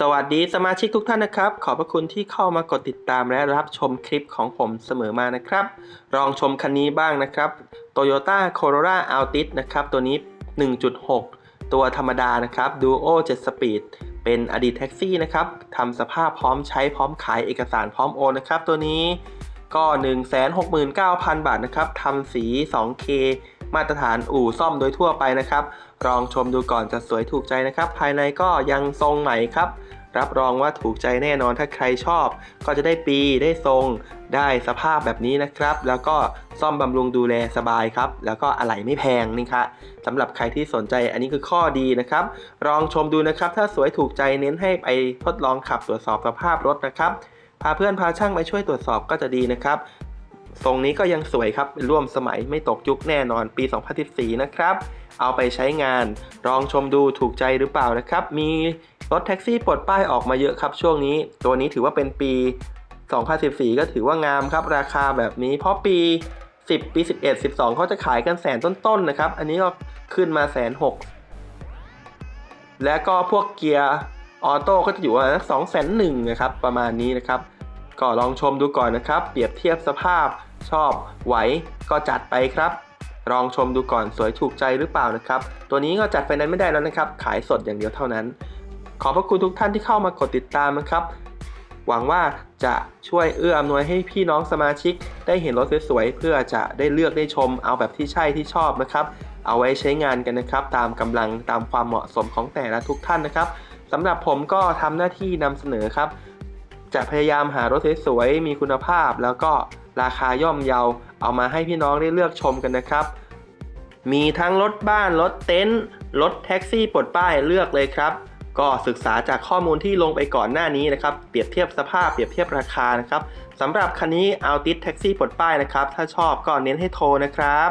สวัสดีสมาชิกทุกท่านนะครับ ขอบพระคุณที่เข้ามากดติดตามและรับชมคลิปของผมเสมอมานะครับ ลองชมคันนี้บ้างนะครับ Toyota Corolla Altis นะครับ ตัวนี้ 1.6 ตัวธรรมดานะครับ Duo 7 Speed เป็นอดีตแท็กซี่นะครับทำสภาพพร้อมใช้พร้อมขายเอกสารพร้อมโอนนะครับ ตัวนี้ก็ 169,000 บาทนะครับทำสี 2K มาตรฐานอู่ซ่อมโดยทั่วไปนะครับลองชมดูก่อนจะสวยถูกใจนะครับ ภายในก็ยังทรงใหม่ครับ รับรองว่าถูกใจแน่นอนถ้าใครชอบ ก็จะได้ปีได้ทรง ได้สภาพแบบนี้นะครับ แล้วก็ซ่อมบำรุงดูแลสบายครับ แล้วก็อะไหล่ไม่แพงนี่ครับสำหรับใครที่สนใจอันนี้คือข้อดีนะครับ ลองชมดูนะครับ ถ้าสวยถูกใจเน้นให้ไปทดลองขับตรวจสอบสภาพรถนะครับ พาเพื่อนพาช่างไปช่วยตรวจสอบก็จะดีนะครับทรงนี้ก็ยังสวยครับ ร่วมสมัยไม่ตกยุคแน่นอนปี 2014 นะครับ เอาไปใช้งานลองชมดูถูกใจหรือเปล่านะครับ มี รถแท็กซี่ปลดป้ายออกมาเยอะครับช่วงนี้ ตัวนี้ถือว่าเป็นปี 2014 ก็ถือว่างามครับ ราคาแบบนี้ เพราะปี 10 ปี 11 12 เขาจะขายกันแสนต้นๆนะครับ อันนี้ก็ขึ้นมาแสนหกและก็พวกเกียร์ออโต้ก็จะอยู่ประมาณสองแสนหนึ่งนะครับ ประมาณนี้นะครับ ก็ลองชมดูก่อนนะครับ เปรียบเทียบสภาพชอบไหวก็จัดไปครับ ลองชมดูก่อนสวยถูกใจหรือเปล่านะครับ ตัวนี้ก็จัดไฟนนซ์ไม่ได้แล้วนะครับ ขายสดอย่างเดียวเท่านั้น ขอบพระคุณทุกท่านที่เข้ามากดติดตามนะครับ หวังว่าจะช่วยเอื้ออำนวยให้พี่น้องสมาชิก ได้เห็นรถสวยๆเพื่อจะได้เลือกได้ชม เอาแบบที่ใช่ที่ชอบนะครับ เอาไว้ใช้งานกันนะครับ ตามกำลังตามความเหมาะสมของแต่ละทุกท่านนะครับสำหรับผมก็ทำหน้าที่นำเสนอครับ จะพยายามหารถสวยๆมีคุณภาพ แล้วก็ราคาย่อมเยาเอามาให้พี่น้องได้เลือกชมกันนะครับ มีทั้งรถบ้านรถเต็นท์รถแท็กซี่ปลดป้ายเลือกเลยครับ ก็ศึกษาจากข้อมูลที่ลงไปก่อนหน้านี้นะครับเปรียบเทียบสภาพเปรียบเทียบราคานะครับสำหรับคันนี้ Altis แท็กซี่ปลดป้ายนะครับ ถ้าชอบก็เน้นให้โทรนะครับ